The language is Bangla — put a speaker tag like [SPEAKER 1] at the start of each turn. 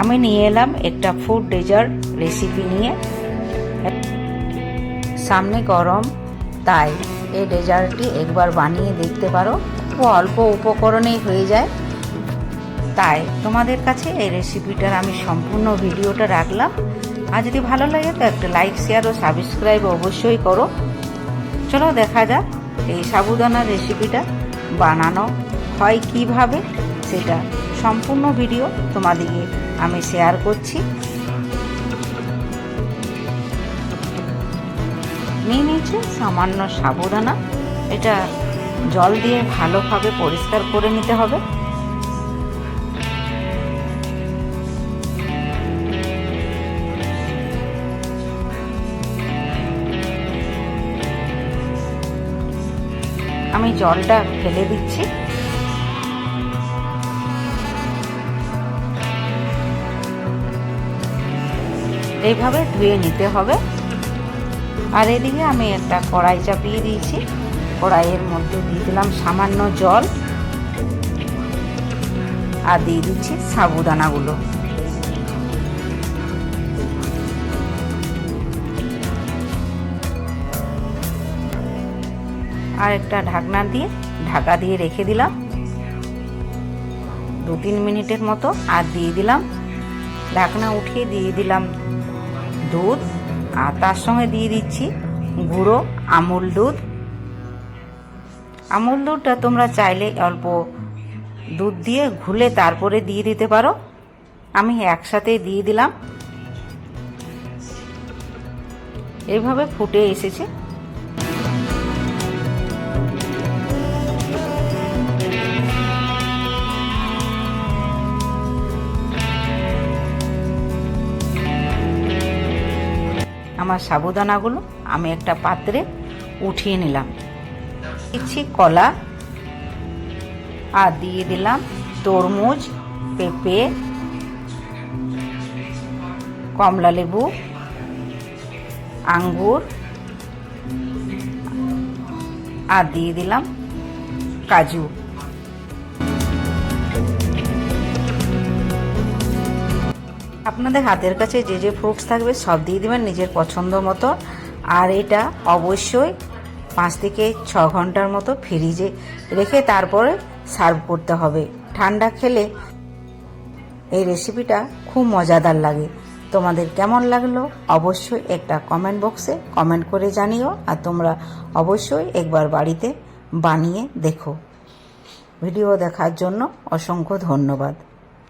[SPEAKER 1] আমি নিয়ে এলাম একটা ফুড ডেজার্ট রেসিপি নিয়ে। সামনে গরম, তাই এই ডেজার্টটি একবার বানিয়ে দেখতে পারো। খুব অল্প উপকরণেই হয়ে যায়। তাই তোমাদের কাছে এই রেসিপিটার আমি সম্পূর্ণ ভিডিওটা রাখলাম। আর যদি ভালো লাগে, তো একটা লাইক শেয়ার ও সাবস্ক্রাইব অবশ্যই করো। চলো দেখা যাক এই সাবুদানার রেসিপিটা বানানো হয় কীভাবে, সেটা সম্পূর্ণ ভিডিও তোমাদেরকে আমি শেয়ার করছি। নিয়ে নিয়েছি সামান্য সাবুদানা। এটা জল দিয়ে ভালোভাবে পরিষ্কার করে নিতে হবে। আমি জলটা ফেলে দিচ্ছি। এইভাবে ধুয়ে নিতে হবে। আর এদিকে আমি একটা কড়াই চাপিয়ে দিয়েছি। কড়াইয়ের মধ্যে দিয়ে দিলাম সামান্য জল। আর দিয়ে দিচ্ছি সাবুদানাগুলো। আর একটা ঢাকনা দিয়ে ঢাকা দিয়ে রেখে দিলাম। দু তিন মিনিটের মতো। আর দিয়ে দিলাম। ঢাকনা উঠিয়ে দিয়ে দিলাম দুধ, আর তার সঙ্গে দিয়ে দিচ্ছি গুঁড়ো আমুল দুধ। আমুল দুধটা তোমরা চাইলে অল্প দুধ দিয়ে ঘুলে তারপরে দিয়ে দিতে পারো। আমি একসাথে দিয়ে দিলাম। এভাবে ফুটে এসেছে। আমার সাবুদানাগুলো আমি একটা পাত্রে উঠিয়ে নিলাম। দিচ্ছি কলা আর দিয়ে দিলাম তরমুজ, পেঁপে, কমলা লেবু, আঙ্গুর আর দিয়ে দিলাম কাজু। আপনাদের হাতের কাছে যে যে ফ্রুটস থাকবে সব দিয়ে দেবেন নিজের পছন্দ মতো। আর এটা অবশ্যই পাঁচ থেকে ছ ঘণ্টার মতো ফ্রিজে রেখে তারপরে সার্ভ করতে হবে। ঠান্ডা খেলে এই রেসিপিটা খুব মজাদার লাগে। তোমাদের কেমন লাগল অবশ্যই একটা কমেন্ট বক্সে কমেন্ট করে জানিও আর তোমরা অবশ্যই একবার বাড়িতে বানিয়ে দেখো। ভিডিও দেখার জন্য অসংখ্য ধন্যবাদ।